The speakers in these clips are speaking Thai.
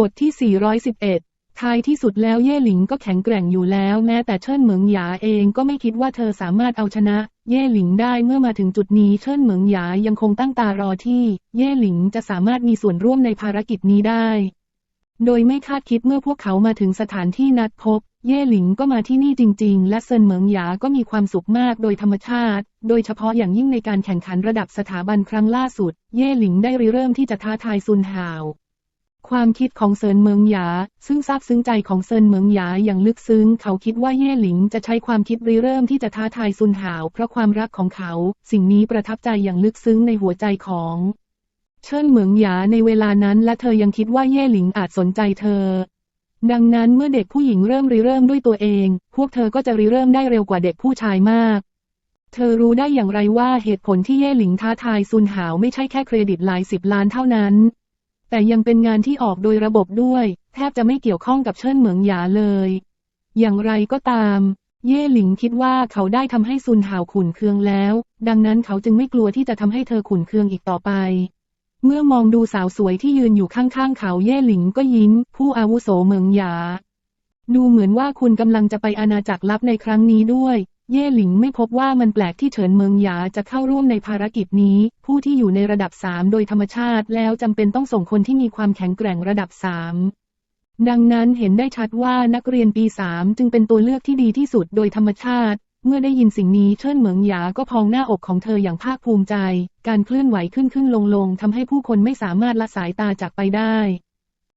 บทที่ 411 ท้ายที่สุดแล้วเย่หลิงก็แข็งแกร่งอยู่แล้ว แม้แต่เชิญเหมิงหยาเองก็ไม่คิดว่าเธอสามารถเอาชนะ เย่หลิงได้เมื่อมาถึงจุดนี้เชิญเหมิงหยายังคงตั้งตารอที่ เย่หลิงจะสามารถมีส่วนร่วมในภารกิจนี้ได้ โดยไม่คาดคิดเมื่อพวกเขามาถึงสถานที่นัดพบ เย่หลิงก็มาที่นี่จริง ๆ และเซินเหมิงหยาก็มีความสุขมากโดยธรรมชาติ โดยเฉพาะอย่างยิ่งในการแข่งขันระดับสถาบันครั้งล่าสุด เย่หลิงได้ริเริ่มที่จะท้าทายซุนหาว ความคิดของเซินเมิงหยา ซึ่งซาบซึ้งใจของเซินเมิงหยาอย่างลึกซึ้ง เขาคิดว่าเย่หลิงจะใช้ความคิดริเริ่มที่จะท้าทายซุนหาว เพราะความรักของเขา สิ่งนี้ประทับใจอย่างลึกซึ้งในหัวใจของเชิญเหมิงหยาในเวลานั้นและเธอยังคิดว่าเย่หลิงอาจสนใจเธอ ดังนั้นเมื่อเด็กผู้หญิงเริ่มริเริ่มด้วยตัวเอง พวกเธอก็จะริเริ่มได้เร็วกว่าเด็กผู้ชายมาก เธอรู้ได้อย่างไรว่าเหตุผลที่เย่หลิงท้าทายซุนหาวไม่ใช่แค่เครดิตหลายสิบล้านเท่านั้น แต่ยังเป็นงานที่ออกโดยระบบด้วย แทบจะไม่เกี่ยวข้องกับเชิญเหมืองหยาเลย อย่างไรก็ตาม เย่หลิงคิดว่าเขาได้ทำให้ซุนหาวขุนเคืองแล้ว ดังนั้นเขาจึงไม่กลัวที่จะทำให้เธอขุนเคืองอีกต่อไป เมื่อมองดูสาวสวยที่ยืนอยู่ข้างๆ เขาเย่หลิงก็ยิ้ม ผู้อาวุโสเหมืองหยา ดูเหมือนว่าคุณกำลังจะไปอาณาจักรลับในครั้งนี้ด้วย เย่หลิงไม่พบว่ามันแปลกที่เฉินเมิงหยาจะเข้าร่วมในภารกิจนี้ ผู้ที่อยู่ในระดับสามโดยธรรมชาติแล้วจำเป็นต้องส่งคนที่มีความแข็งแกร่งระดับสามดังนั้นเห็นได้ชัดว่านักเรียนปีสามจึงเป็นตัวเลือกที่ดีที่สุดโดยธรรมชาติ เมื่อได้ยินสิ่งนี้เชิญเหมิงหยาก็พองหน้าอกของเธออย่างภาคภูมิใจ การเคลื่อนไหวขึ้นขึ้นลงลงทำให้ผู้คนไม่สามารถละสายตาจากไปได้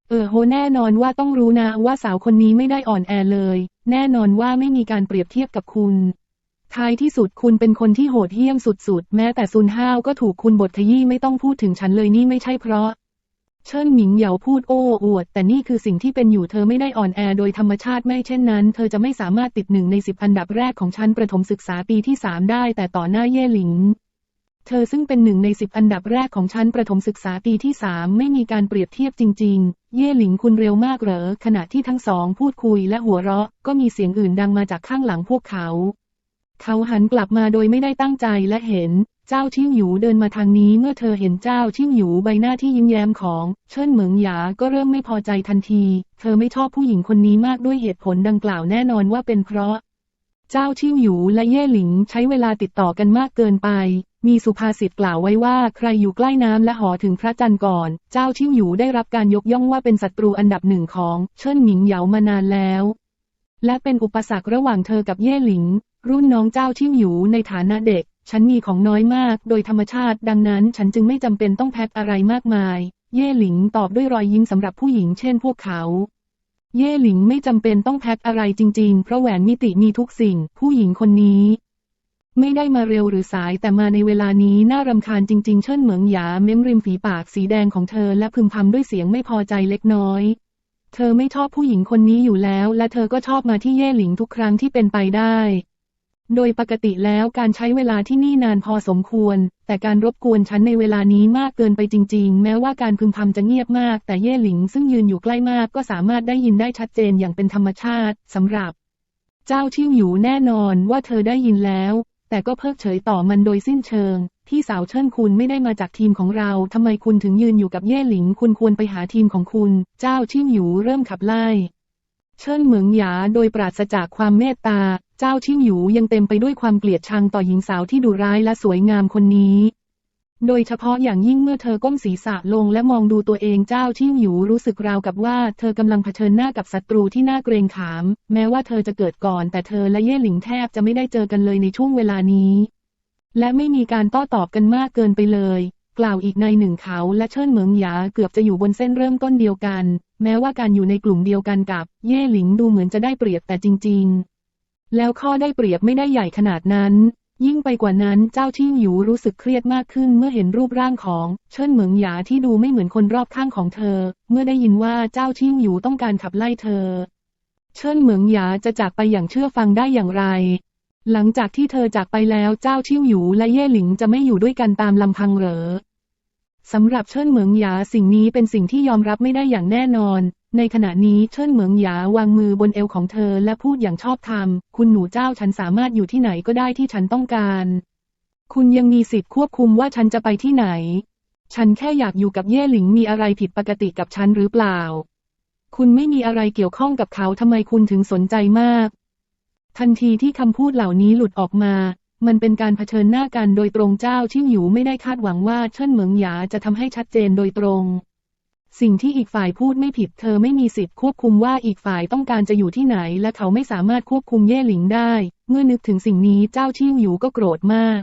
เออโหแน่นอนว่าต้องรู้นะว่าสาวคนนี้ไม่ได้อ่อนแอเลย แน่นอนว่าไม่มีการเปรียบเทียบกับคุณ ท้ายที่สุดคุณเป็นคนที่โหดเหี้ยมสุดๆ แม้แต่ซุนห้าวก็ถูกคุณบทขยี้ไม่ต้องพูดถึงฉันเลยนี่ไม่ใช่เพราะ เชิญหมิงเหยาพูดโอ้อวด แต่นี่คือสิ่งที่เป็นอยู่เธอไม่ได้อ่อนแอโดยธรรมชาติไม่เช่นนั้น เธอจะไม่สามารถติดหนึ่งในสิบอันดับแรกของชั้นประถมศึกษาปีที่สามได้ แต่ต่อหน้าเย่หลิง เธอซึ่งเป็นหนึ่งในสิบอันดับแรกของชั้นประถมศึกษาปีที่สามไม่มีการเปรียบเทียบจริง ๆ เย่หลิงคุณเร็วมากเหรอขณะที่ทั้งสองพูดคุยและหัวเราะ ก็มีเสียงอื่นดังมาจากข้างหลังพวกเขา เขาหันกลับมาโดยไม่ได้ตั้งใจและเห็น เจ้าชิ่วหยูเดินมาทางนี้เมื่อเธอเห็นเจ้าชิ่วหยูใบหน้าที่ยิ้มแย้มของ เชิญเหมิงหยาก็เริ่มไม่พอใจทันที เธอไม่ชอบผู้หญิงคนนี้มากด้วยเหตุผลดังกล่าวแน่นอนว่าเป็นเพราะ เจ้าชิ่วหยูและเย่หลิงใช้เวลาติดต่อกันมากเกินไป มีสุภาษิตกล่าวไว้ว่าใครอยู่ใกล้น้ำและหอถึงพระจันทร์ก่อน เจ้าชิ่วหยูได้รับการยกย่องว่าเป็นศัตรูอันดับหนึ่งของ เชิญหมิงเหยามานานแล้วและเป็นอุปสรรคระหว่างเธอกับเย่หลิง รุ่นน้องเจ้าชิ่วหยูในฐานะเด็ก ฉันมีของน้อยมาก โดยธรรมชาติ ดังนั้นฉันจึงไม่จำเป็นต้องแพ็คอะไรมากมาย เย่หลิงตอบด้วยรอยยิ้มสำหรับผู้หญิงเช่นพวกเขา เย่หลิงไม่จำเป็นต้องแพ็คอะไรจริงๆ เพราะแหวนมิติมีทุกสิ่ง ผู้หญิงคนนี้ ไม่ได้มาเร็วหรือสายแต่มาในเวลานี้น่ารำคาญจริงๆ เชิญเหมืองหยาเม้มริมฝีปากสีแดงของเธอและพึมพำด้วยเสียงไม่พอใจเล็กน้อยเธอไม่ชอบผู้หญิงคนนี้อยู่แล้ว และเธอก็ชอบมาที่เย่หลิงทุกครั้งที่เป็นไปได้ โดยปกติแล้วการใช้เวลาที่นี่นานพอสมควร แต่การรบกวนฉันในเวลานี้มากเกินไปจริง ๆ แม้ว่าการพึมพำจะเงียบมาก แต่เย่หลิงซึ่งยืนอยู่ใกล้มากก็สามารถได้ยินได้ชัดเจนอย่างเป็นธรรมชาติสำหรับ เจ้าชิ่วหยูแน่นอนว่าเธอได้ยินแล้ว แต่ก็เพิกเฉยต่อมันโดยสิ้นเชิง ที่สาวเชิญคุณไม่ได้มาจากทีมของเราทำไมคุณถึงยืนอยู่กับเย่หลิง คุณควรไปหาทีมของคุณ เจ้าชิ่วหยูเริ่มขับไล่เชิญเหมืองหยาโดยปราศจากความเมตตา เจ้าชิ่วหยูยังเต็มไปด้วยความเกลียดชังต่อหญิงสาวที่ดุร้ายและสวยงามคนนี้ โดยเฉพาะอย่างยิ่งเมื่อเธอก้มศีรษะลงและมองดูตัวเองเจ้าชิ่วหยูรู้สึกราวกับว่าเธอกำลังเผชิญหน้ากับศัตรูที่น่าเกรงขาม แม้ว่าเธอจะเกิดก่อน แต่เธอและเย่หลิงแทบจะไม่ได้เจอกันเลยในช่วงเวลานี้ และไม่มีการโต้ตอบกันมากเกินไปเลยกล่าวอีกในหนึ่งเขาและเชิญเหมิงหยาเกือบจะอยู่บนเส้นเริ่มต้นเดียวกัน แม้ว่าการอยู่ในกลุ่มเดียวกันกับ เย่หลิงดูเหมือนจะได้เปรียบแต่จริง ๆ แล้วข้อได้เปรียบไม่ได้ใหญ่ขนาดนั้น ยิ่งไปกว่านั้นเจ้าชิ่งหยูรู้สึกเครียดมากขึ้นเมื่อเห็นรูปร่างของเชิญเหมิงหยาที่ดูไม่เหมือนคนรอบข้างของเธอ เมื่อได้ยินว่าเจ้าชิ่งหยูต้องการขับไล่เธอ เชิญเหมิงหยาจะจากไปอย่างเชื่อฟังได้อย่างไร หลังจากที่เธอจากไปแล้วเจ้าชิ่วหยูและเย่หลิงจะไม่อยู่ด้วยกันตามลำพังเหรอสำหรับเชิญเหมิงหยาสิ่งนี้เป็นสิ่งที่ยอมรับไม่ได้อย่างแน่นอน ในขณะนี้เชิญเหมิงหยาวางมือบนเอวของเธอและพูดอย่างชอบธรรม คุณหนูเจ้าฉันสามารถอยู่ที่ไหนก็ได้ที่ฉันต้องการ คุณยังมีสิทธิ์ควบคุมว่าฉันจะไปที่ไหน ฉันแค่อยากอยู่กับเย่หลิงมีอะไรผิดปกติกับฉันหรือเปล่า คุณไม่มีอะไรเกี่ยวข้องกับเขาทำไมคุณถึงสนใจมาก ทันทีที่คำพูดเหล่านี้หลุดออกมา มันเป็นการเผชิญหน้ากันโดยตรงเจ้าชิ่งหยูไม่ได้คาดหวังว่าเชิ่นเหมิงหยาจะทำให้ชัดเจนโดยตรง สิ่งที่อีกฝ่ายพูดไม่ผิดเธอไม่มีสิทธิ์ควบคุมว่าอีกฝ่ายต้องการจะอยู่ที่ไหน และเขาไม่สามารถควบคุมเย่หลิงได้ เมื่อนึกถึงสิ่งนี้เจ้าชิ่งหยูก็โกรธมาก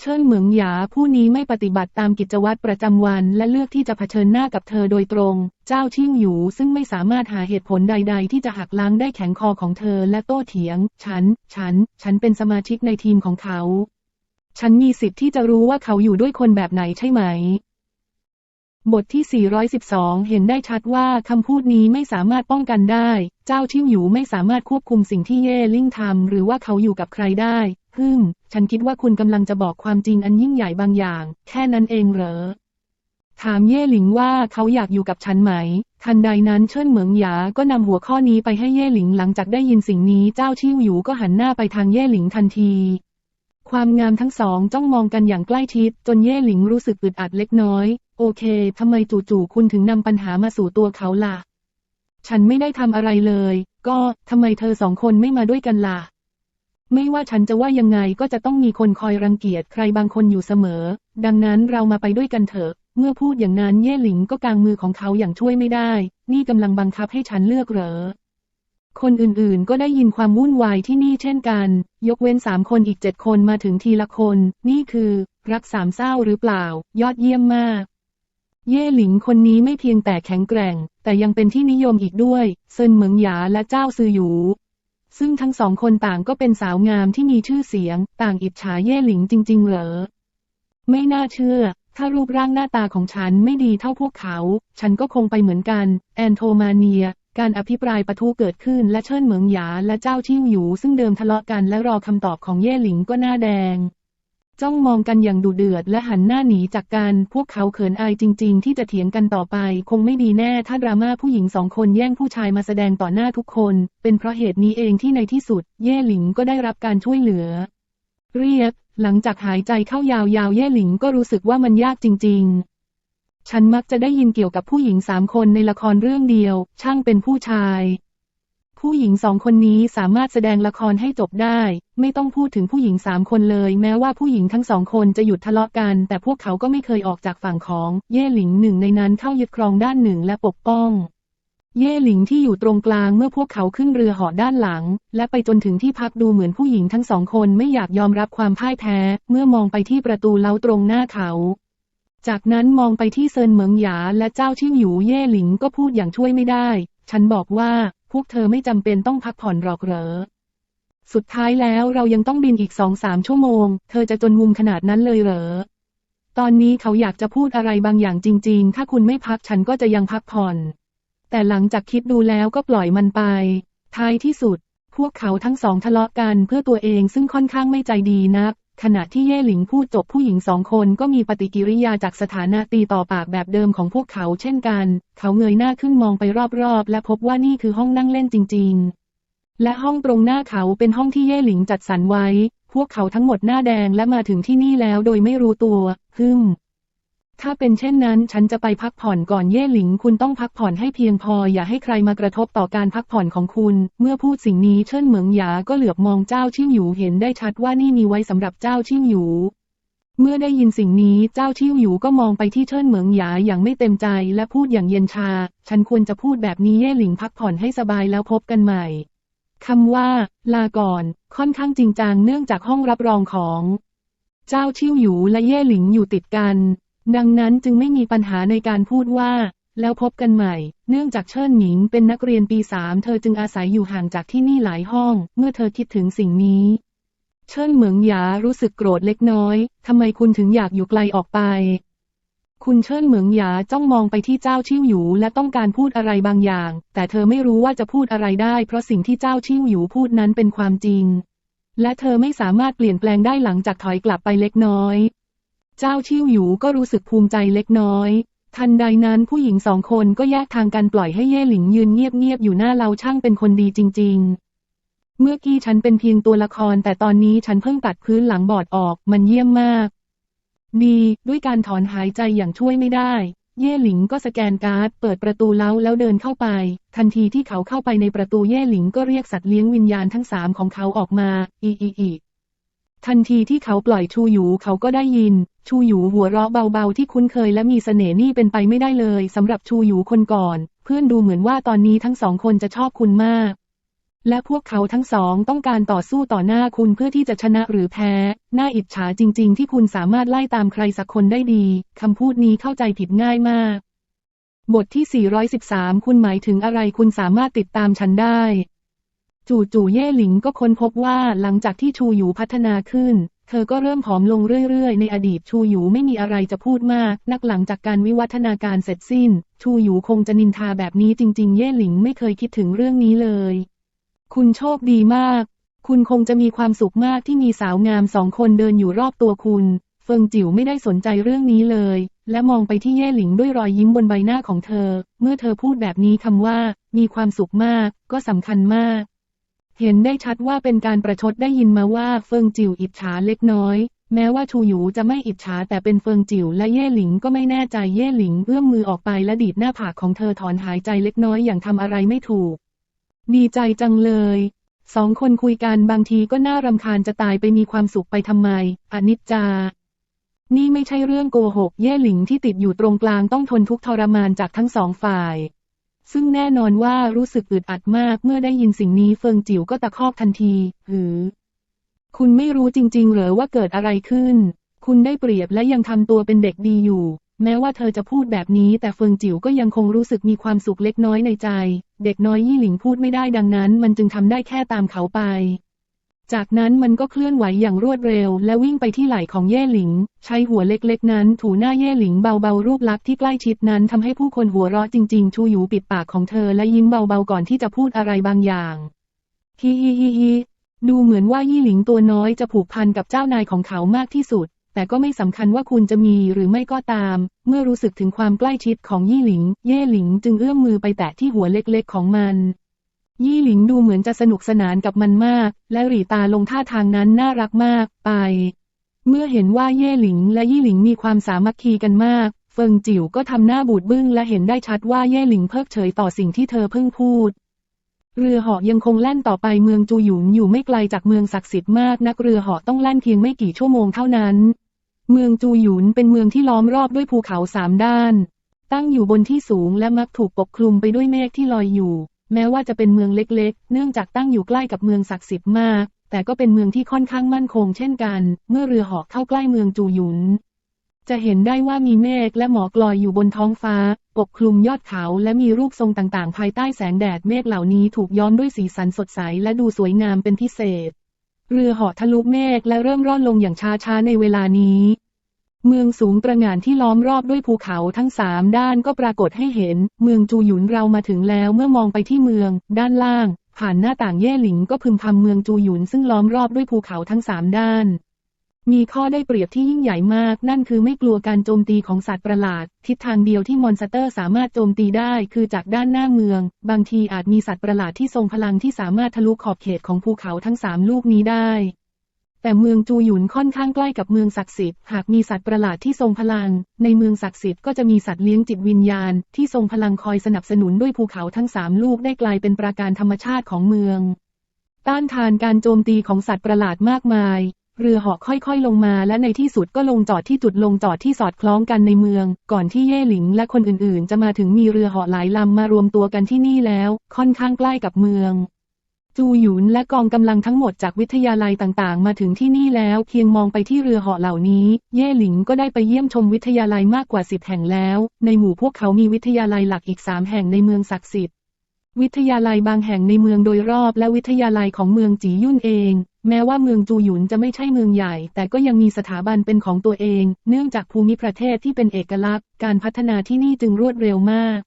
เชิญเหมืองหยาผู้นี้ไม่ปฏิบัติตามกิจวัตรประจำวัน และเลือกที่จะเผชิญหน้ากับเธอโดยตรง เจ้าชิ่งหยูซึ่งไม่สามารถหาเหตุผลใด ๆ ที่จะหักล้างได้แข็งคอของเธอและโต้เถียง ฉัน ฉัน ฉันเป็นสมาชิกในทีมของเขา ฉันมีสิทธิ์ที่จะรู้ว่าเขาอยู่ด้วยคนแบบไหนใช่ไหม บทที่ 412 เห็นได้ชัดว่าคำพูดนี้ไม่สามารถป้องกันได้ เจ้าชิ่วหยูไม่สามารถควบคุมสิ่งที่เย่ลิ่งทำหรือว่าเขาอยู่กับใครได้ฮึ่มฉันคิดว่าคุณกำลังจะบอกความจริงอันยิ่งใหญ่บางอย่าง แค่นั้นเองเหรอ ถามเย่หลิงว่าเขาอยากอยู่กับฉันไหม ทันใดนั้นเชิญเหมิงหยาก็นำหัวข้อนี้ไปให้เย่หลิงหลังจากได้ยินสิ่งนี้เจ้าชิ่วหยูก็หันหน้าไปทางเย่หลิงทันที ความงามทั้งสองจ้องมองกันอย่างใกล้ชิด จนเย่หลิงรู้สึกอึดอัดเล็กน้อย โอเคทำไมจู่ๆคุณถึงนำปัญหามาสู่ตัวเขาล่ะ ฉันไม่ได้ทำอะไรเลย ก็ทำไมเธอสองคนไม่มาด้วยกันล่ะ ไม่ว่าฉันจะว่ายังไงก็จะต้องมีคนคอยรังเกียจใครบางคนอยู่เสมอ ดังนั้นเรามาไปด้วยกันเถอะ เมื่อพูดอย่างนั้นเย่หลิงก็กางมือของเขาอย่างช่วยไม่ได้ นี่กำลังบังคับให้ฉันเลือกเหรอ คนอื่นๆ ก็ได้ยินความวุ่นวายที่นี่เช่นกัน ยกเว้นสามคนอีกเจ็ดคนมาถึงทีละคน นี่คือ รักสามเศร้าหรือเปล่า ยอดเยี่ยมมาก เย่หลิงคนนี้ไม่เพียงแต่แข็งแกร่ง แต่ยังเป็นที่นิยมอีกด้วยเซินเหมิงหยาและเจ้าซือหยู ซึ่งทั้งสองคนต่างก็เป็นสาวงามที่มีชื่อเสียง ต่างอิจฉาเย่หลิงจริง ๆ เหรอ ไม่น่าเชื่อถ้ารูปร่างหน้าตาของฉันไม่ดีเท่าพวกเขา ฉันก็คงไปเหมือนกัน แอนโทมาเนีย การอภิปรายปะทุเกิดขึ้นและเชิญเหมิงหยาและเจ้าชิ่วหยูซึ่งเดิมทะเลาะกันและรอคำตอบของเย่หลิงก็หน้าแดง จ้องมองกันอย่างดุเดือดและหันหน้าหนีจากกันพวกเขาเขินอายจริง ๆ ที่จะเถียงกันต่อไป คงไม่ดีแน่ถ้าดราม่าผู้หญิงสองคนแย่งผู้ชายมาแสดงต่อหน้าทุกคน เป็นเพราะเหตุนี้เองที่ในที่สุด เย่หลิงก็ได้รับการช่วยเหลือ เรียบหลังจากหายใจเข้ายาวๆเย่หลิงก็รู้สึกว่ามันยากจริง ๆ ฉันมักจะได้ยินเกี่ยวกับผู้หญิงสามคนในละครเรื่องเดียว ช่างเป็นผู้ชาย ผู้หญิงสองคนนี้สามารถแสดงละครให้จบได้ ไม่ต้องพูดถึงผู้หญิงสามคนเลย แม้ว่าผู้หญิงทั้งสองคนจะหยุดทะเลาะกัน แต่พวกเขาก็ไม่เคยออกจากฝั่งของเย่หลิงหนึ่งในนั้นเข้ายึดครองด้านหนึ่งและปกป้อง เย่หลิงที่อยู่ตรงกลางเมื่อพวกเขาขึ้นเรือเหาะด้านหลัง และไปจนถึงที่พักดูเหมือนผู้หญิงทั้งสองคนไม่อยากยอมรับความพ่ายแพ้ เมื่อมองไปที่ประตูเล้าตรงหน้าเขา จากนั้นมองไปที่เซินเหมิงหยาและเจ้าชิ่งหยูเย่หลิงก็พูดอย่างช่วยไม่ได้ ฉันบอกว่าพวกเธอไม่จำเป็นต้องพักผ่อนหรอกเหรอ สุดท้ายแล้วเรายังต้องบินอีกสองสามชั่วโมง เธอจะจนมุมขนาดนั้นเลยเหรอ ตอนนี้เขาอยากจะพูดอะไรบางอย่างจริง ๆ ถ้าคุณไม่พักฉันก็จะยังพักผ่อน แต่หลังจากคิดดูแล้วก็ปล่อยมันไป ท้ายที่สุด พวกเขาทั้งสองทะเลาะกันเพื่อตัวเองซึ่งค่อนข้างไม่ใจดีนัก ขณะที่เย่หลิงพูดจบผู้หญิงสองคนก็มีปฏิกิริยาจากสถานะตีต่อปากแบบเดิมของพวกเขาเช่นกัน เขาเงยหน้าขึ้นมองไปรอบๆ และพบว่านี่คือห้องนั่งเล่นจริง ๆ และห้องตรงหน้าเขาเป็นห้องที่เย่หลิงจัดสรรไว้ พวกเขาทั้งหมดหน้าแดงและมาถึงที่นี่แล้วโดยไม่รู้ตัว ฮึม ถ้าเป็นเช่นนั้นฉันจะไปพักผ่อนก่อนเย่หลิง คุณต้องพักผ่อนให้เพียงพออย่าให้ใครมากระทบต่อการพักผ่อนของคุณ เมื่อพูดสิ่งนี้เชิญเหมิงหยาก็เหลือบมองเจ้าชิ่วหยูเห็นได้ชัดว่านี่มีไว้สำหรับเจ้าชิ่วหยูเมื่อได้ยินสิ่งนี้เจ้าชิ่วหยูก็มองไปที่เชิญเหมิงหยาอย่างไม่เต็มใจและพูดอย่างเย็นชา ฉันควรจะพูดแบบนี้เย่หลิงพักผ่อนให้สบายแล้วพบกันใหม่คำว่า ลาก่อน ค่อนข้างจริงจังเนื่องจากห้องรับรองของ เจ้าชิ่วหยูและเย่หลิงอยู่ติดกัน ดังนั้นจึงไม่มีปัญหาในการพูดว่า แล้วพบกันใหม่ เนื่องจากเชิญหมิงเป็นนักเรียนปีสามเธอจึงอาศัยอยู่ห่างจากที่นี่หลายห้อง เมื่อเธอคิดถึงสิ่งนี้ เชิญเหมิงหยารู้สึกโกรธเล็กน้อยทำไมคุณถึงอยากอยู่ไกลออกไป คุณเชิญเหมิงหยาจ้องมองไปที่เจ้าชิ่วหยูและต้องการพูดอะไรบางอย่าง แต่เธอไม่รู้ว่าจะพูดอะไรได้เพราะสิ่งที่เจ้าชิ่วหยูพูดนั้นเป็นความจริง และเธอไม่สามารถเปลี่ยนแปลงได้หลังจากถอยกลับไปเล็กน้อย เจ้าชิ่วหยูก็รู้สึกภูมิใจเล็กน้อย ทันใดนั้นผู้หญิงสองคนก็แยกทางกันปล่อยให้เย่หลิงยืนเงียบๆอยู่หน้าเราช่างเป็นคนดีจริง ๆ เมื่อกี้ฉันเป็นเพียงตัวละคร แต่ตอนนี้ฉันเพิ่งตัดพื้นหลังบอดออกมันเยี่ยมมาก ดีด้วยการถอนหายใจอย่างช่วยไม่ได้ เย่หลิงก็สแกนการ์ดเปิดประตูเล้าแล้วเดินเข้าไป ทันทีที่เขาเข้าไปในประตูเย่หลิงก็เรียกสัตว์เลี้ยงวิญญาณทั้งสามของเขาออกมา อีอีอี ทันทีที่เขาปล่อยชูหยูเขาก็ได้ยิน ชูหยูหัวเราะเบาๆที่คุ้นเคยและมีเสน่ห์นี่เป็นไปไม่ได้เลยสำหรับชูหยูคนก่อน เพื่อนดูเหมือนว่าตอนนี้ทั้งสองคนจะชอบคุณมาก และพวกเขาทั้งสองต้องการต่อสู้ต่อหน้าคุณเพื่อที่จะชนะหรือแพ้ น่าอิจฉาจริง ๆ ที่คุณสามารถไล่ตามใครสักคนได้ดีคำพูดนี้เข้าใจผิดง่ายมาก บทที่ 413 คุณหมายถึงอะไรคุณสามารถติดตามฉันได้ จู่ๆเย่หลิงก็ค้นพบว่าหลังจากที่ชูหยูพัฒนาขึ้น เธอก็เริ่มผอมลงเรื่อยๆ ในอดีตชูหยูไม่มีอะไรจะพูดมาก นักหลังจากการวิวัฒนาการเสร็จสิ้น ชูหยูคงจะนินทาแบบนี้จริง ๆ เย่หลิงไม่เคยคิดถึงเรื่องนี้เลย คุณโชคดีมาก คุณคงจะมีความสุขมากที่มีสาวงามสองคนเดินอยู่รอบตัวคุณ เฟิงจิ๋วไม่ได้สนใจเรื่องนี้เลย และมองไปที่เย่หลิงด้วยรอยยิ้มบนใบหน้าของเธอ เมื่อเธอพูดแบบนี้คำว่า มีความสุขมาก ก็สำคัญมาก เห็นได้ชัดว่าเป็นการประชดได้ยินมาว่าเฟิงจิ๋วอิจฉาเล็กน้อย แม้ว่าชูหยูจะไม่อิจฉาแต่เป็นเฟิงจิ๋วและเย่หลิงก็ไม่แน่ใจเย่หลิงเอื้อมมือออกไปและดีดหน้าผากของเธอถอนหายใจเล็กน้อยอย่างทำอะไรไม่ถูก ดีใจจังเลยสองคนคุยกันบางทีก็น่ารำคาญจะตายไปมีความสุขไปทำไม อนิจจา นี่ไม่ใช่เรื่องโกหก เย่หลิงที่ติดอยู่ตรงกลางต้องทนทุกข์ทรมานจากทั้งสองฝ่าย ซึ่งแน่นอนว่ารู้สึกอึดอัดมากเมื่อได้ยินสิ่งนี้เฟิงจิ๋วก็ตะคอกทันทีหือ คุณไม่รู้จริงๆเหรอว่าเกิดอะไรขึ้น คุณได้เปรียบและยังทำตัวเป็นเด็กดีอยู่ แม้ว่าเธอจะพูดแบบนี้แต่เฟิงจิ๋วก็ยังคงรู้สึกมีความสุขเล็กน้อยในใจ เด็กน้อยยี่หลิงพูดไม่ได้ดังนั้น มันจึงทำได้แค่ตามเขาไป จากนั้นมันก็เคลื่อนไหวอย่างรวดเร็ว และวิ่งไปที่ไหล่ของเย่หลิง ใช้หัวเล็กๆ นั้นถูหน้าเย่หลิงเบาๆ รูปลักษณ์ที่ใกล้ชิดนั้นทำให้ผู้คนหัวเราะจริงๆ ชูหยูปิดปากของเธอและยิ้มเบาๆ ก่อนที่จะพูดอะไรบางอย่างฮิฮิฮิฮิดูเหมือนว่ายี่หลิงตัวน้อยจะผูกพันกับเจ้านายของเขามากที่สุด แต่ก็ไม่สำคัญว่าคุณจะมีหรือไม่ก็ตาม เมื่อรู้สึกถึงความใกล้ชิดของยี่หลิง เย่หลิงจึงเอื้อมมือไปแตะที่หัวเล็กๆ ของมัน ยี่หลิงดูเหมือนจะสนุกสนานกับมันมาก และหรี่ตาลงท่าทางนั้นน่ารักมาก ไป เมื่อเห็นว่าเย่หลิงและยี่หลิงมีความสามัคคีกันมาก เฟิงจิ๋วก็ทำหน้าบูดบึ้งและเห็นได้ชัดว่าเย่หลิงเพิกเฉยต่อสิ่งที่เธอเพิ่งพูด เรือเหาะยังคงแล่นต่อไปเมืองจูหยุนอยู่ไม่ไกลจากเมืองศักดิ์สิทธิ์มากนักเรือเหาะต้องแล่นเพียงไม่กี่ชั่วโมงเท่านั้น เมืองจูหยุนเป็นเมืองที่ล้อมรอบด้วยภูเขาสามด้าน ตั้งอยู่บนที่สูงและมักถูกปกคลุมไปด้วยเมฆที่ลอยอยู่ แม้ว่าจะเป็นเมืองเล็กๆ เนื่องจากตั้งอยู่ใกล้กับเมืองศักดิ์สิทธิ์มาก แต่ก็เป็นเมืองที่ค่อนข้างมั่นคงเช่นกัน เมื่อเรือหาะเข้าใกล้เมืองจูหยุน จะเห็นได้ว่ามีเมฆและหมอกลอยอยู่บนท้องฟ้า ปกคลุมยอดเขาและมีรูปทรงต่างๆ ภายใต้แสงแดดเมฆเหล่านี้ถูกย้อมด้วยสีสันสดใสและดูสวยงามเป็นพิเศษ เรือหาะทะลุเมฆและเริ่มร่อนลงอย่างช้าๆในเวลานี้ เมืองสูงตระหง่านที่ล้อมรอบด้วยภูเขาทั้งสามด้านก็ปรากฏให้เห็น เมืองจูหยุนเรามาถึงแล้วเมื่อมองไปที่เมือง ด้านล่าง ผ่านหน้าต่างเย่หลิงก็พึมพำเมืองจูหยุนซึ่งล้อมรอบด้วยภูเขาทั้งสามด้าน มีข้อได้เปรียบที่ยิ่งใหญ่มาก นั่นคือไม่กลัวการโจมตีของสัตว์ประหลาด ทิศทางเดียวที่มอนสเตอร์สามารถโจมตีได้คือจากด้านหน้าเมือง บางทีอาจมีสัตว์ประหลาดที่ทรงพลังที่สามารถทะลุขอบเขตของภูเขาทั้งสามลูกนี้ได้ แต่เมืองจูหยุนค่อนข้างใกล้กับเมืองศักดิ์สิทธิ์ หากมีสัตว์ประหลาดที่ทรงพลัง ในเมืองศักดิ์สิทธิ์ก็จะมีสัตว์เลี้ยงจิตวิญญาณ ที่ทรงพลังคอยสนับสนุนด้วยภูเขาทั้งสามลูกได้กลายเป็นปราการธรรมชาติของเมือง ต้านทานการโจมตีของสัตว์ประหลาดมากมาย เรือเหาะค่อยๆลงมาและในที่สุดก็ลงจอดที่จุดลงจอดที่สอดคล้องกันในเมือง ก่อนที่เย่หลิงและคนอื่นๆ จะมาถึงมีเรือเหาะหลายลำมารวมตัวกันที่นี่แล้ว ค่อนข้างใกล้กับเมือง จูหยุนและกองกำลังทั้งหมดจากวิทยาลัยต่างๆ มาถึงที่นี่แล้วเพียงมองไปที่เรือเหาะเหล่านี้ เย่หลิงก็ได้ไปเยี่ยมชมวิทยาลัยมากกว่าสิบแห่งแล้ว ในหมู่พวกเขามีวิทยาลัยหลักอีกสามแห่งในเมืองศักดิ์สิทธิ์ วิทยาลัยบางแห่งในเมืองโดยรอบและวิทยาลัยของเมืองจียุ่นเอง แม้ว่าเมืองจูหยุนจะไม่ใช่เมืองใหญ่ แต่ก็ยังมีสถาบันเป็นของตัวเอง เนื่องจากภูมิประเทศที่เป็นเอกลักษณ์ การพัฒนาที่นี่จึงรวดเร็วมาก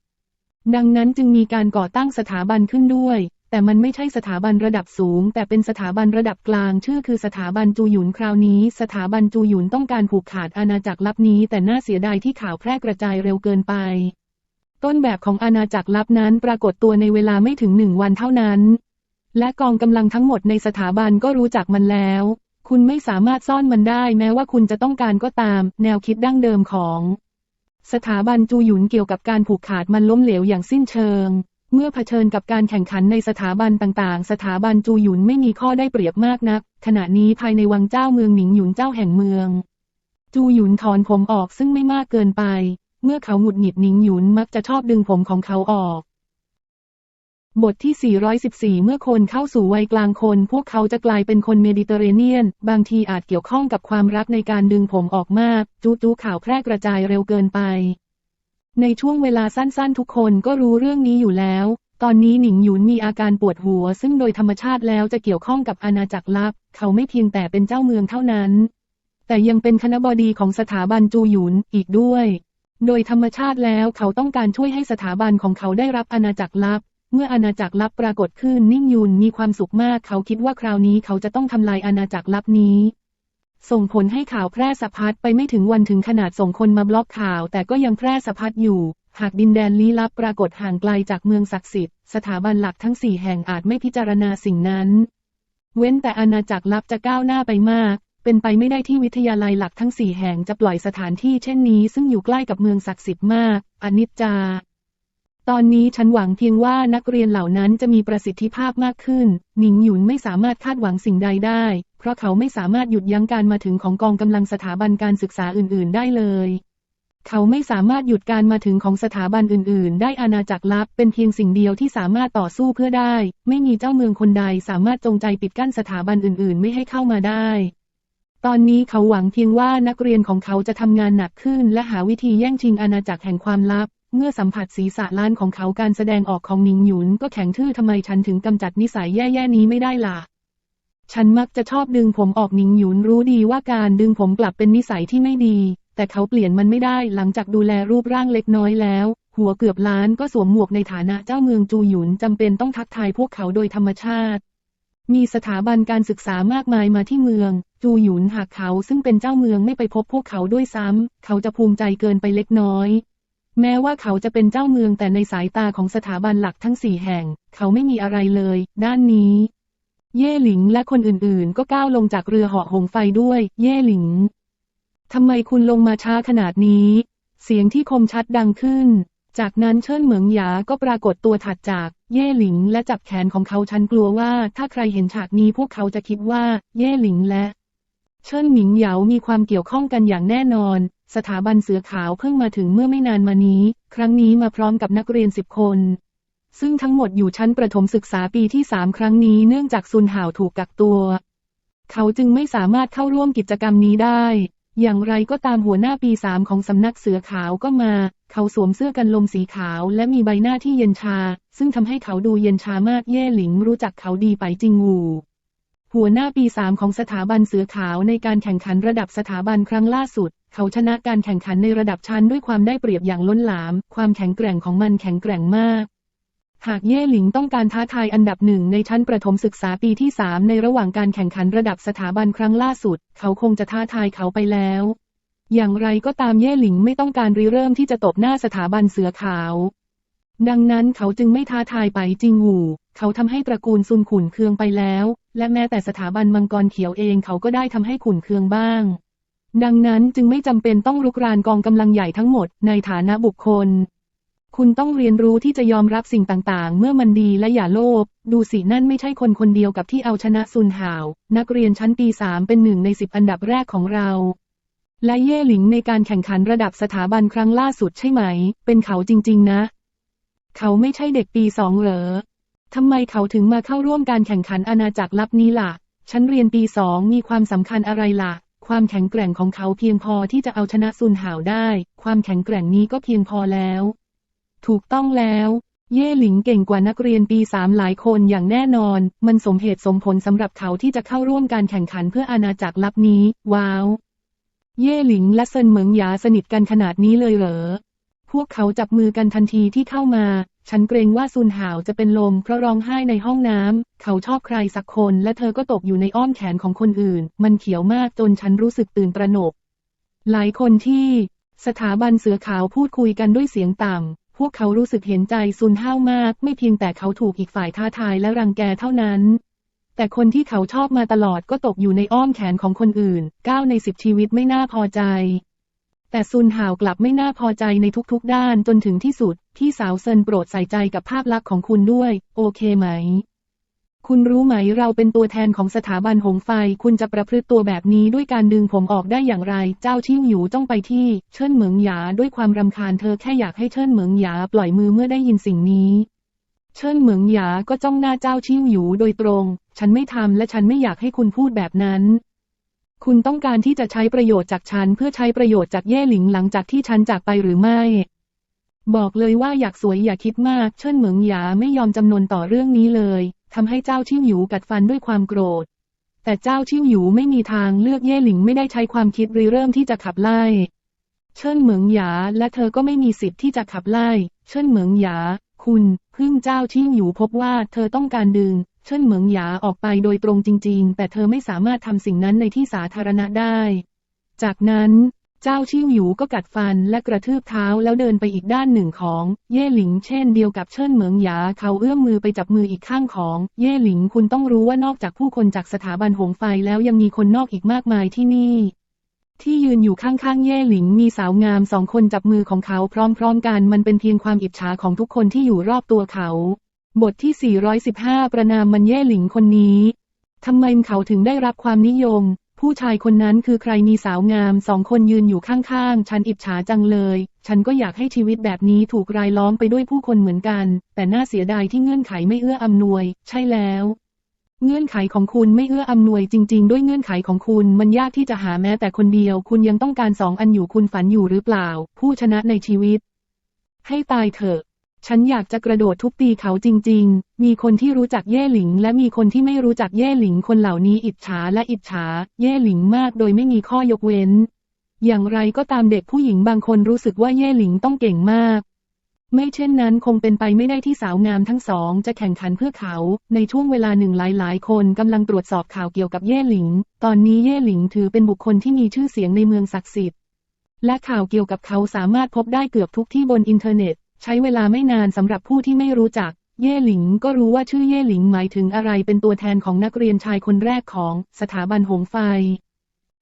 ดังนั้นจึงมีการก่อตั้งสถาบันขึ้นด้วย แต่มันไม่ใช่สถาบันระดับสูง แต่เป็นสถาบันระดับกลาง ชื่อคือสถาบันจูหยุนคราวนี้ สถาบันจูหยุนต้องการผูกขาดอาณาจักรลับนี้ แต่น่าเสียดายที่ข่าวแพร่กระจายเร็วเกินไป ต้นแบบของอาณาจักรลับนั้นปรากฏตัวในเวลาไม่ถึงหนึ่งวันเท่านั้น และกองกำลังทั้งหมดในสถาบันก็รู้จักมันแล้ว คุณไม่สามารถซ่อนมันได้ แม้ว่าคุณจะต้องการก็ตาม แนวคิดดั้งเดิมของ สถาบันจูหยุนเกี่ยวกับการผูกขาดมันล้มเหลวอย่างสิ้นเชิง เมื่อเผชิญกับการแข่งขันในสถาบันต่างๆ สถาบันจูหยุนไม่มีข้อได้เปรียบมากนัก ขณะนี้ภายในวังเจ้าเมืองหนิงหยุนเจ้าแห่งเมือง จูหยุนถอนผมออกซึ่งไม่มากเกินไป เมื่อเขาหงุดหงิดหนิงหยุนมักจะชอบดึงผมของเขาออกบทที่ 414 เมื่อคนเข้าสู่วัยกลางคน พวกเขาจะกลายเป็นคนเมดิเตอร์เรเนียน บางทีอาจเกี่ยวข้องกับความรักในการดึงผมออกมาก จูจูข่าวแพร่กระจายเร็วเกินไป ในช่วงเวลาสั้นๆ ทุกคนก็รู้เรื่องนี้อยู่แล้ว ตอนนี้หนิงหยุนมีอาการปวดหัว ซึ่งโดยธรรมชาติแล้วจะเกี่ยวข้องกับอาณาจักรลับ เขาไม่เพียงแต่เป็นเจ้าเมืองเท่านั้น แต่ยังเป็นคณบดีของสถาบันจูหยุนอีกด้วย โดยธรรมชาติแล้วเขาต้องการช่วยให้สถาบันของเขาได้รับอาณาจักรลับ เมื่ออาณาจักรลับปรากฏขึ้นนิ่งยุนมีความสุขมาก เขาคิดว่าคราวนี้เขาจะต้องทำลายอาณาจักรลับนี้ ส่งผลให้ข่าวแพร่สะพัดไปไม่ถึงวันถึงขนาดส่งคนมาบล็อกข่าว แต่ก็ยังแพร่สะพัดอยู่ หากดินแดนลี้ลับปรากฏห่างไกลจากเมืองศักดิ์สิทธิ์ สถาบันหลักทั้งสี่แห่งอาจไม่พิจารณาสิ่งนั้น เว้นแต่อาณาจักรลับจะก้าวหน้าไปมาก เป็นไปไม่ได้ที่วิทยาลัยหลักทั้งสี่แห่งจะปล่อยสถานที่เช่นนี้ซึ่งอยู่ใกล้กับเมืองศักดิ์สิทธิ์มาก อนิจจา ตอนนี้ฉันหวังเพียงว่านักเรียนเหล่านั้นจะมีประสิทธิภาพมากขึ้น หนิงหยุนไม่สามารถคาดหวังสิ่งใดได้ เพราะเขาไม่สามารถหยุดยั้งการมาถึงของกองกำลังสถาบันการศึกษาอื่น ๆ ได้เลย เขาไม่สามารถหยุดการมาถึงของสถาบันอื่น ๆ ได้อาณาจักรลับเป็นเพียงสิ่งเดียวที่สามารถต่อสู้เพื่อได้ ไม่มีเจ้าเมืองคนใดสามารถจงใจปิดกั้นสถาบันอื่น ๆ ไม่ให้เข้ามาได้ตอนนี้เขาหวังเพียงว่านักเรียนของเขาจะทำงานหนักขึ้นและหาวิธีแย่งชิงอาณาจักรแห่งความลับ เมื่อสัมผัสศีรษะล้านของเขาการแสดงออกของหนิงหยุนก็แข็งทื่อทำไมฉันถึงกำจัดนิสัยแย่ๆนี้ไม่ได้ล่ะ ฉันมักจะชอบดึงผมออกหนิงหยุนรู้ดีว่าการดึงผมกลับเป็นนิสัยที่ไม่ดี แต่เขาเปลี่ยนมันไม่ได้หลังจากดูแลรูปร่างเล็กน้อยแล้ว หัวเกือบล้านก็สวมหมวกในฐานะเจ้าเมืองจูหยุนจำเป็นต้องทักทายพวกเขาโดยธรรมชาติ มีสถาบันการศึกษามากมายมาที่เมือง จูหยุนหากเขาซึ่งเป็นเจ้าเมืองไม่ไปพบพวกเขาด้วยซ้ำเขาจะภูมิใจเกินไปเล็กน้อย แม้ว่าเขาจะเป็นเจ้าเมืองแต่ในสายตาของสถาบันหลักทั้งสี่แห่ง เขาไม่มีอะไรเลย ด้านนี้ เย่หลิงและคนอื่นๆ ก็ก้าวลงจากเรือเหาะหงไฟด้วย เย่หลิงทำไมคุณลงมาช้าขนาดนี้ เสียงที่คมชัดดังขึ้น จากนั้นเชิญเหมิงหยาก็ปรากฏตัวถัดจาก เย่หลิงและจับแขนของเขาฉันกลัวว่า ถ้าใครเห็นฉากนี้พวกเขาจะคิดว่า เย่หลิงและ เชิญหมิงเหยามีความเกี่ยวข้องกันอย่างแน่นอน สถาบันเสือขาวเพิ่งมาถึงเมื่อไม่นานมานี้ ครั้งนี้มาพร้อมกับนักเรียนสิบคน ซึ่งทั้งหมดอยู่ชั้นประถมศึกษาปีที่สามครั้งนี้เนื่องจากซุนห่าวถูกกักตัว เขาจึงไม่สามารถเข้าร่วมกิจกรรมนี้ได้ อย่างไรก็ตามหัวหน้าปีสามของสำนักเสือขาวก็มา เขาสวมเสื้อกันลมสีขาวและมีใบหน้าที่เย็นชา ซึ่งทำให้เขาดูเย็นชามากเย่หลิงรู้จักเขาดีไปจริงงู หัวหน้าปีสามของสถาบันเสือขาวในการแข่งขันระดับสถาบันครั้งล่าสุด เขาชนะการแข่งขันในระดับชั้นด้วยความได้เปรียบอย่างล้นหลาม ความแข็งแกร่งของมันแข็งแกร่งมาก หากเย่หลิงต้องการท้าทายอันดับหนึ่งในชั้นประถมศึกษาปีที่สามในระหว่างการแข่งขันระดับสถาบันครั้งล่าสุด เขาคงจะท้าทายเขาไปแล้ว อย่างไรก็ตามเย่หลิงไม่ต้องการริเริ่มที่จะตบหน้าสถาบันเสือขาว ดังนั้นเขาจึงไม่ท้าทายไปจริงหูเขาทำให้ตระกูลซุนขุนเคืองไปแล้ว และแม้แต่สถาบันมังกรเขียวเองเขาก็ได้ทำให้ขุนเคืองบ้าง ดังนั้นจึงไม่จำเป็นต้องรุกรานกองกำลังใหญ่ทั้งหมดในฐานะบุคคล คุณต้องเรียนรู้ที่จะยอมรับสิ่งต่างๆ เมื่อมันดีและอย่าโลภ ดูสินั่นไม่ใช่คนคนเดียวกับที่เอาชนะซุนห่าว นักเรียนชั้นปีสามเป็นหนึ่งในสิบอันดับแรกของเรา และเย่หลิงในการแข่งขันระดับสถาบันครั้งล่าสุดใช่ไหม เป็นเขาจริง ๆ นะ เขาไม่ใช่เด็กปีสองเหรอ ทำไมเขาถึงมาเข้าร่วมการแข่งขันอาณาจักรลับนี้ล่ะ ฉันเรียนปีสองมีความสำคัญอะไรล่ะ ความแข็งแกร่งของเขาเพียงพอที่จะเอาชนะซุนห่าวได้ ความแข็งแกร่งนี้ก็เพียงพอแล้ว ถูกต้องแล้ว เย่หลิงเก่งกว่านักเรียนปีสามหลายคนอย่างแน่นอน มันสมเหตุสมผลสำหรับเขาที่จะเข้าร่วมการแข่งขันเพื่ออาณาจักรลับนี้ ว้าว เย่หลิงและเซินเหมิงหยาสนิทกันขนาดนี้เลยเหรอพวกเขาจับมือกันทันทีที่เข้ามา ฉันเกรงว่าซุนห่าวจะเป็นลมเพราะร้องไห้ในห้องน้ำ เขาชอบใครสักคนและเธอก็ตกอยู่ในอ้อมแขนของคนอื่น มันเขียวมากจนฉันรู้สึกตื่นตระหนก หลายคนที่ สถาบันเสือขาวพูดคุยกันด้วยเสียงต่ำ พวกเขารู้สึกเห็นใจซุนห้าวมาก ไม่เพียงแต่เขาถูกอีกฝ่ายท้าทายและรังแกเท่านั้น แต่คนที่เขาชอบมาตลอดก็ตกอยู่ในอ้อมแขนของคนอื่น9ในสิบชีวิตไม่น่าพอใจ แต่ซุนห่าวกลับไม่น่าพอใจในทุกๆด้านจนถึงที่สุด พี่สาวเซินโปรดใส่ใจกับภาพลักษณ์ของคุณด้วย โอเคไหม คุณรู้ไหมเราเป็นตัวแทนของสถาบันหงไฟ คุณจะประพฤติตัวแบบนี้ด้วยการดึงผมออกได้อย่างไร เจ้าชิ่วหยูจ้องไปที่ เชิญเหมิงหยาด้วยความรำคาญเธอแค่อยากให้เชิญเหมิงหยาปล่อยมือเมื่อได้ยินสิ่งนี้เชิญเหมิงหยาก็จ้องหน้าเจ้าชิ่วหยูโดยตรง ฉันไม่ทำและฉันไม่อยากให้คุณพูดแบบนั้น คุณต้องการที่จะใช้ประโยชน์จากฉันเพื่อใช้ประโยชน์จากเย่หลิงหลังจากที่ฉันจากไปหรือไม่ บอกเลยว่าอยากสวยอย่าคิดมาก เชิญเหมิงหยาไม่ยอมจำนนต่อเรื่องนี้เลย ทำให้เจ้าชิ่วหยูกัดฟันด้วยความโกรธ แต่เจ้าชิ่วหยูไม่มีทางเลือกเย่หลิงไม่ได้ใช้ความคิดริเริ่มที่จะขับไล่ เชิญเหมิงหยาและเธอก็ไม่มีสิทธิ์ที่จะขับไล่ เชิญเหมิงหยา คุณ พึ่งเจ้าชิ่วหยูพบว่าเธอต้องการดึง เชิญเหมิงหยาออกไปโดยตรงจริง ๆ แต่เธอไม่สามารถทำสิ่งนั้นในที่สาธารณะได้ จากนั้นเจ้าชิ่วหยูก็กัดฟันและกระทืบเท้าแล้วเดินไปอีกด้านหนึ่งของ เย่หลิงเช่นเดียวกับเชิญเหมิงหยาเขาเอื้อมมือไปจับมืออีกข้างของ เย่หลิงคุณต้องรู้ว่านอกจากผู้คนจากสถาบันหงไฟแล้วยังมีคนนอกอีกมากมายที่นี่ ที่ยืนอยู่ข้างๆ เย่หลิงมีสาวงามสองคนจับมือของเขาพร้อมๆกันมันเป็นเพียงความอิจฉาของทุกคนที่อยู่รอบตัวเขา บทที่ 415 ประนามมันเย่หลิงคนนี้ ทำไมเขาถึงได้รับความนิยม ผู้ชายคนนั้นคือใครมีสาวงามสองคนยืนอยู่ข้างๆ ฉันอิจฉาจังเลย ฉันก็อยากให้ชีวิตแบบนี้ถูกรายล้อมไปด้วยผู้คนเหมือนกัน แต่น่าเสียดายที่เงื่อนไขไม่เอื้ออำนวย ใช่แล้วเงื่อนไขของคุณไม่เอื้ออำนวยจริง ๆ ด้วยเงื่อนไขของคุณมันยากที่จะหาแม้แต่คนเดียว คุณยังต้องการสองอันอยู่คุณฝันอยู่หรือเปล่า ผู้ชนะในชีวิต ให้ตายเถอะ ฉันอยากจะกระโดดทุบตีเขาจริง ๆ มีคนที่รู้จักเย่หลิง และมีคนที่ไม่รู้จักเย่หลิง คนเหล่านี้อิจฉาและอิจฉา เย่หลิงมากโดยไม่มีข้อยกเว้น อย่างไรก็ตามเด็กผู้หญิงบางคนรู้สึกว่าเย่หลิงต้องเก่งมาก ไม่เช่นนั้นคงเป็นไปไม่ได้ที่สาวงามทั้งสองจะแข่งขันเพื่อเขา ในช่วงเวลาหนึ่งหลายๆ คนกำลังตรวจสอบข่าวเกี่ยวกับเย่หลิง ตอนนี้เย่หลิงถือเป็นบุคคลที่มีชื่อเสียงในเมืองศักดิ์สิทธิ์ และข่าวเกี่ยวกับเขาสามารถพบได้เกือบทุกที่บนอินเทอร์เน็ต ใช้เวลาไม่นานสำหรับผู้ที่ไม่รู้จัก เย่หลิงก็รู้ว่าชื่อเย่หลิงหมายถึงอะไรเป็นตัวแทนของนักเรียนชายคนแรกของสถาบันหงไฟ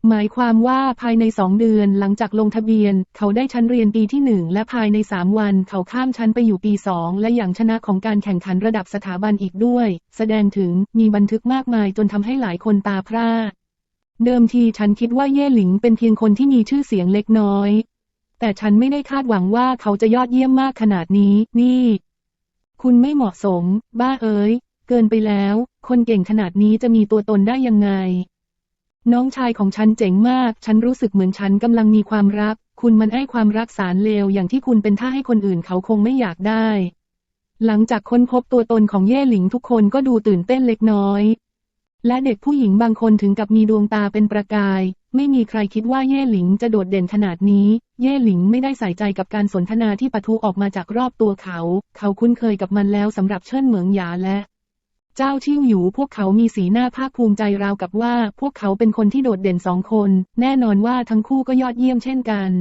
หมายความว่าภายในสองเดือนหลังจากลงทะเบียน เขาได้ชั้นเรียนปีที่หนึ่งและภายในสามวันเขาข้ามชั้นไปอยู่ปีสองและอย่างชนะของการแข่งขันระดับสถาบันอีกด้วย แสดงถึงมีบันทึกมากมายจนทำให้หลายคนตาพร่าเดิมทีฉันคิดว่าเย่หลิงเป็นเพียงคนที่มีชื่อเสียงเล็กน้อย แต่ฉันไม่ได้คาดหวังว่าเขาจะยอดเยี่ยมมากขนาดนี้ นี่ คุณไม่เหมาะสม บ้าเอ๋ย เกินไปแล้ว คนเก่งขนาดนี้จะมีตัวตนได้ยังไง น้องชายของฉันเจ๋งมาก ฉันรู้สึกเหมือนฉันกำลังมีความรัก คุณมันให้ความรักสารเลวอย่างที่คุณเป็นท่าให้คนอื่นเขาคงไม่อยากได้ หลังจากค้นพบตัวตนของเย่หลิงทุกคนก็ดูตื่นเต้นเล็กน้อย และเด็กผู้หญิงบางคนถึงกับมีดวงตาเป็นประกาย ไม่มีใครคิดว่าเย่หลิงจะโดดเด่นขนาดนี้ เย่หลิงไม่ได้ใส่ใจกับการสนทนาที่ปะทุออกมาจากรอบตัวเขา เขาคุ้นเคยกับมันแล้วสำหรับเชิญเหมืองหยาและเจ้าชิ่วหยูพวกเขามีสีหน้าภาคภูมิใจราวกับว่าพวกเขาเป็นคนที่โดดเด่นสองคน แน่นอนว่าทั้งคู่ก็ยอดเยี่ยมเช่นกัน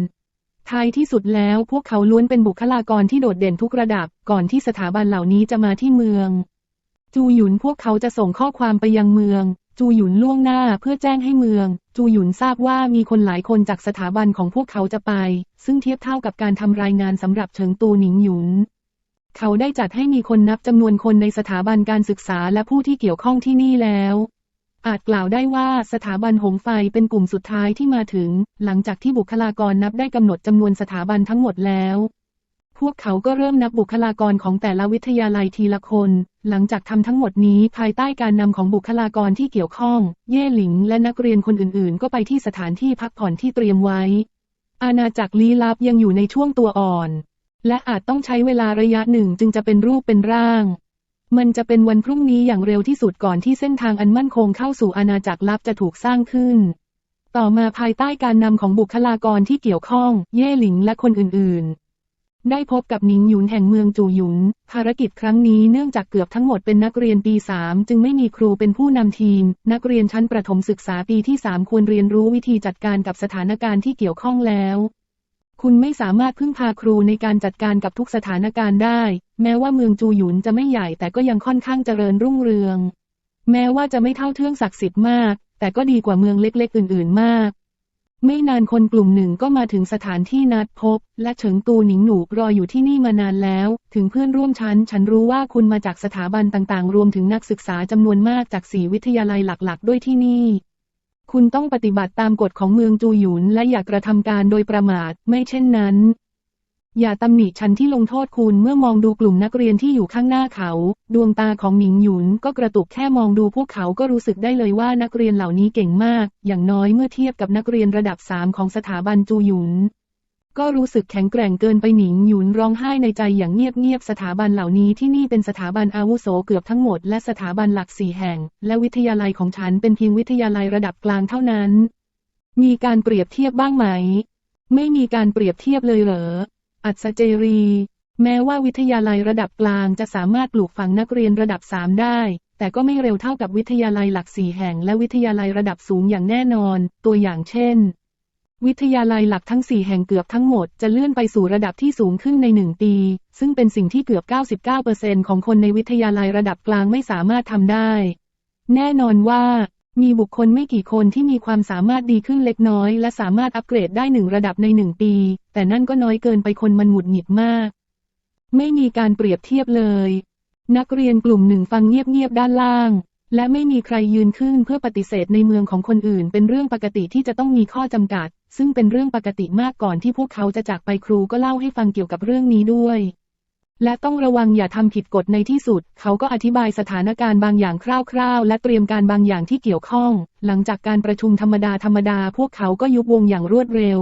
ท้ายที่สุดแล้วพวกเขาล้วนเป็นบุคลากรที่โดดเด่นทุกระดับ ก่อนที่สถาบันเหล่านี้จะมาที่เมือง จูหยุนพวกเขาจะส่งข้อความไปยังเมือง จูหยุนล่วงหน้าเพื่อแจ้งให้เมือง จูหยุนทราบว่ามีคนหลายคนจากสถาบันของพวกเขาจะไป ซึ่งเทียบเท่ากับการทำรายงานสำหรับเฉิงตูหนิงหยุน เขาได้จัดให้มีคนนับจำนวนคนในสถาบันการศึกษาและผู้ที่เกี่ยวข้องที่นี่แล้ว อาจกล่าวได้ว่าสถาบันหงไฟเป็นกลุ่มสุดท้ายที่มาถึง หลังจากที่บุคลากรนับได้กำหนดจำนวนสถาบันทั้งหมดแล้ว พวกเขาก็เริ่มนับบุคลากรของแต่ละวิทยาลัยทีละคน หลังจากทำทั้งหมดนี้ภายใต้การนำของบุคลากรที่เกี่ยวข้อง เย่หลิงและนักเรียนคนอื่นๆ ก็ไปที่สถานที่พักผ่อนที่เตรียมไว้ อาณาจักรลี้ลับยังอยู่ในช่วงตัวอ่อน และอาจต้องใช้เวลาระยะหนึ่งจึงจะเป็นรูปเป็นร่าง มันจะเป็นวันพรุ่งนี้อย่างเร็วที่สุดก่อนที่เส้นทางอันมั่นคงเข้าสู่อาณาจักรลับจะถูกสร้างขึ้นต่อมาภายใต้การนำของบุคลากรที่เกี่ยวข้อง เย่หลิงและคนอื่นๆ ได้พบกับหนิงหยุนแห่งเมืองจูหยุน ภารกิจครั้งนี้เนื่องจากเกือบทั้งหมดเป็นนักเรียนปีสามจึงไม่มีครูเป็นผู้นำทีม นักเรียนชั้นประถมศึกษาปีที่สามควรเรียนรู้วิธีจัดการกับสถานการณ์ที่เกี่ยวข้องแล้ว คุณไม่สามารถพึ่งพาครูในการจัดการกับทุกสถานการณ์ได้ แม้ว่าเมืองจูหยุนจะไม่ใหญ่แต่ก็ยังค่อนข้างเจริญรุ่งเรือง แม้ว่าจะไม่เท่าเทื่องศักดิ์สิทธิ์มาก แต่ก็ดีกว่าเมืองเล็กๆ อื่น ๆ มาก ไม่นานคนกลุ่มหนึ่งก็มาถึงสถานที่นัดพบ และเฉิงตูหนิงหนูรออยู่ที่นี่มานานแล้ว ถึงเพื่อนร่วมชั้น ฉันรู้ว่าคุณมาจากสถาบันต่างๆ รวมถึงนักศึกษาจำนวนมากจากสี่วิทยาลัยหลักๆ ด้วยที่นี่ คุณต้องปฏิบัติตามกฎของเมืองจูหยุนและอย่ากระทำการโดยประมาท ไม่เช่นนั้น อย่าตำหนิฉันที่ลงโทษคุณเมื่อมองดูกลุ่มนักเรียนที่อยู่ข้างหน้าเขา ดวงตาของหมิงหยุนก็กระตุกแค่มองดูพวกเขาก็รู้สึกได้เลยว่านักเรียนเหล่านี้เก่งมาก อย่างน้อยเมื่อเทียบกับนักเรียนระดับสามของสถาบันจูหยุน ก็รู้สึกแข็งแกร่งเกินไปหมิงหยุนร้องไห้ในใจอย่างเงียบๆสถาบันเหล่านี้ที่นี่เป็นสถาบันอาวุโสเกือบทั้งหมดและสถาบันหลักสี่แห่ง และวิทยาลัยของฉันเป็นเพียงวิทยาลัยระดับกลางเท่านั้น มีการเปรียบเทียบบ้างไหม ไม่มีการเปรียบเทียบเลยเหรอ อัศเจรี แม้ว่าวิทยาลัยระดับกลางจะสามารถปลูกฝังนักเรียนระดับสามได้ แต่ก็ไม่เร็วเท่ากับวิทยาลัยหลักสี่แห่งและวิทยาลัยระดับสูงอย่างแน่นอน ตัวอย่างเช่น วิทยาลัยหลักทั้งสี่แห่งเกือบทั้งหมดจะเลื่อนไปสู่ระดับที่สูงขึ้นในหนึ่งปี ซึ่งเป็นสิ่งที่เกือบ 99%ของคนในวิทยาลัยระดับกลางไม่สามารถทำได้ แน่นอนว่า มีบุคคลไม่กี่คนที่มีความสามารถดีขึ้นเล็กน้อย และสามารถอัปเกรดได้หนึ่งระดับในหนึ่งปี แต่นั่นก็น้อยเกินไปคนมันหงุดหงิดมาก ไม่มีการเปรียบเทียบเลย นักเรียนกลุ่มหนึ่งฟังเงียบๆด้านล่าง และไม่มีใครยืนขึ้นเพื่อปฏิเสธในเมืองของคนอื่น เป็นเรื่องปกติที่จะต้องมีข้อจำกัด ซึ่งเป็นเรื่องปกติมากก่อนที่พวกเขาจะจากไปครูก็เล่าให้ฟังเกี่ยวกับเรื่องนี้ด้วย และต้องระวังอย่าทำผิดกฎในที่สุด เขาก็อธิบายสถานการณ์บางอย่างคร่าวๆ และเตรียมการบางอย่างที่เกี่ยวข้อง หลังจากการประชุมธรรมดาธรรมดาพวกเขาก็ยุบวงอย่างรวดเร็ว